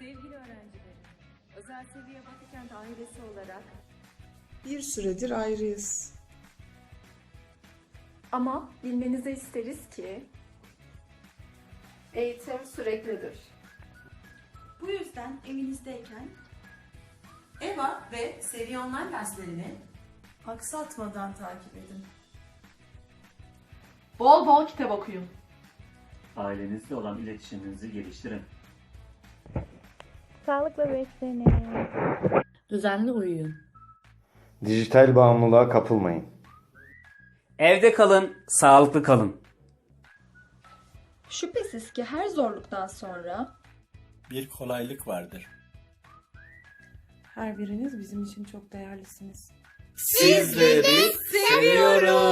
Sevgili öğrencilerim, özel seviye Batıkent ailesi olarak Bir süredir ayrıyız. Ama bilmenizi isteriz ki eğitim süreklidir. Bu yüzden evinizdeyken EVA ve seri online derslerini Aksatmadan takip edin. Bol bol kitap okuyun. Ailenizle olan iletişiminizi geliştirin. Sağlıkla beslenin. düzenli uyuyun. Dijital bağımlılığa kapılmayın. Evde kalın, sağlıklı kalın. Şüphesiz ki her zorluktan sonra bir kolaylık vardır. Her biriniz bizim için çok değerlisiniz. Sizleri seviyoruz.